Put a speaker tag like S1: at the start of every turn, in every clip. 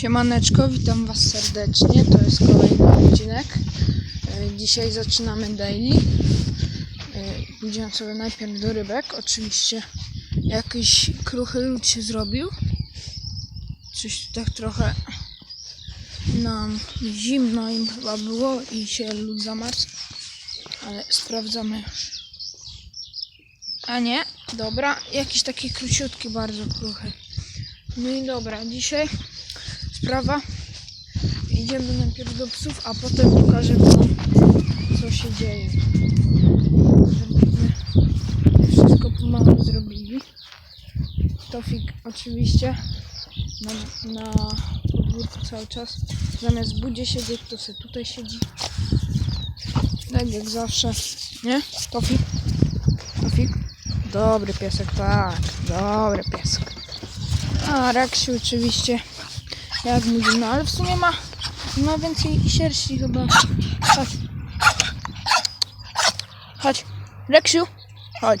S1: Siemaneczko, witam Was serdecznie. To jest kolejny odcinek. E, Dzisiaj zaczynamy daily. E, Pójdziemy sobie najpierw do rybek. Oczywiście jakiś kruchy lód się zrobił. Coś tak trochę nam zimno im chyba było i się lód zamarzł. Ale sprawdzamy. A nie, dobra, jakiś taki króciutki, bardzo kruchy. No i dobra, dzisiaj sprawa. Idziemy najpierw do psów, a potem pokażę wam, co się dzieje. Żebyśmy wszystko pomału zrobili. Tofik oczywiście na, na podwórku cały czas. Zamiast budzie siedzieć, to se tutaj siedzi. Tak jak zawsze. Nie? Tofik? Tofik? Dobry piesek, tak. Dobry piesek. A Reksiu oczywiście jak no ale w sumie ma, ma więcej sierści chyba. Chodź. Chodź. Reksiu, chodź.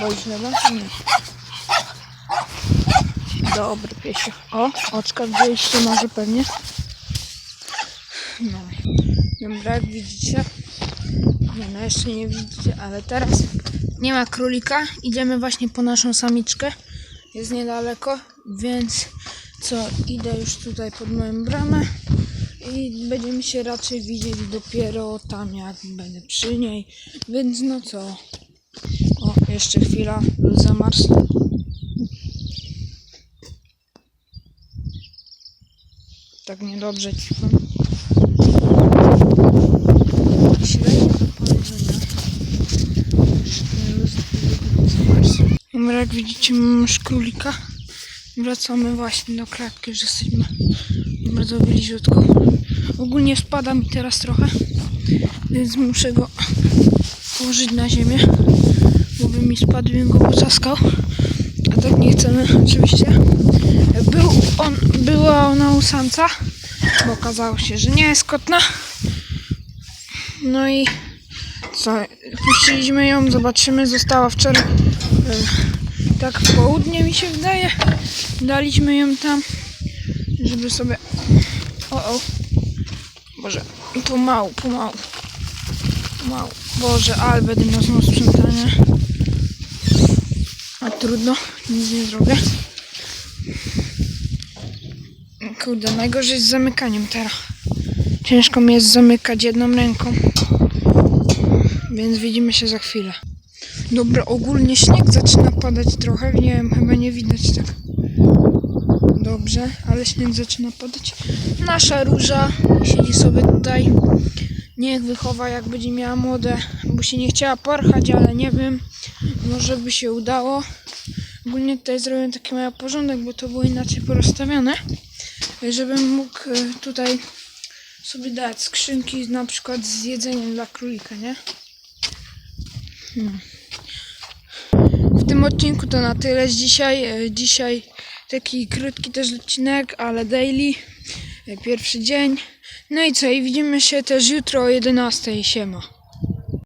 S1: Boisz chyba? Nie. Dobry piesio. O, oczka wzięliście może pewnie. No. Dobra, jak widzicie. Nie, no jeszcze nie widzicie, ale teraz nie ma królika. Idziemy właśnie po naszą samiczkę. Jest niedaleko, więc co, idę już tutaj pod moją bramę i będziemy się raczej widzieli dopiero tam, jak będę przy niej. Więc no co. O, jeszcze chwila, lód zamarzł. Tak niedobrze zamarzł. Dobra, jak widzicie, mamy już królika. Wracamy właśnie do klatki, że jesteśmy bardzo bliziutko. Ogólnie spada mi teraz trochę, więc muszę go położyć na ziemię, bo by mi spadł i go. A tak nie chcemy oczywiście. Był on, była ona u samca, bo okazało się, że nie jest kotna. No i co, puściliśmy ją, zobaczymy, została wczoraj tak w południe mi się wydaje. Daliśmy ją tam, żeby sobie... O, o. Boże, pomału, pomału. Pomału. Boże, ale będę miał znowu sprzątanie. A trudno, nic nie zrobię. Kurde, najgorzej z zamykaniem teraz. Ciężko mi jest zamykać jedną ręką. Więc widzimy się za chwilę. Dobra, ogólnie śnieg zaczyna padać trochę. Nie wiem, chyba nie widać tak dobrze, ale śnieg zaczyna padać. Nasza róża siedzi sobie tutaj. Niech wychowa, jak będzie miała młode, bo się nie chciała porchać, ale nie wiem, może by się udało. Ogólnie tutaj zrobiłem taki mały porządek, bo to było inaczej porozstawione, żebym mógł e, tutaj sobie dać skrzynki na przykład z jedzeniem dla królika, nie? No. Tym odcinku to na tyle z dzisiaj. E, Dzisiaj taki krótki też odcinek, ale daily. E, Pierwszy dzień. No i co? I widzimy się też jutro o 11.00. Siema.